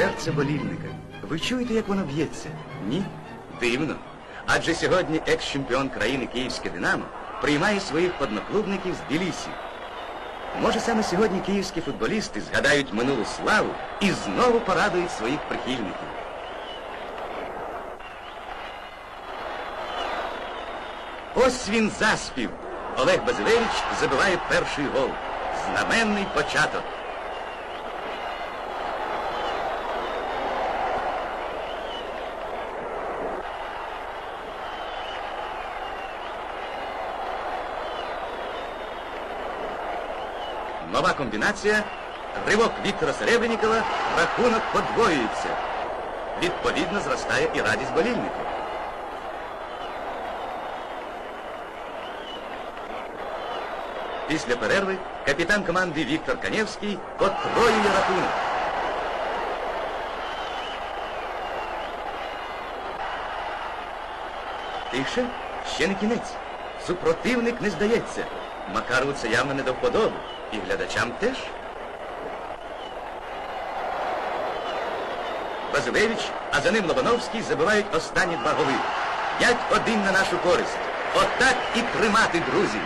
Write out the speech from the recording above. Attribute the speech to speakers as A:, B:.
A: серце болільника. Ви чуєте, як воно б'ється? Ні? Дивно. Адже сьогодні екс-чемпіон країни Київське Динамо приймає своїх одноклубників з Білісі. Може, саме сьогодні київські футболісти згадають минулу славу і знову порадують своїх прихильників. Ось він заспів. Олег Базилевич забиває перший гол. Знаменний початок. Нова комбінація. Ривок Віктора Серебренікова. Рахунок подвоюється. Відповідно зростає і радість болільників. Після перерви капітан команди Віктор Канєвський потроює рахунок. Тише, ще не кінець. Супротивник не здається. Макару це явно не до вподоби. І глядачам теж. Базилевич, а за ним Лобановський забивають останні два голи. 5-1 на нашу користь. Отак і тримати, друзі.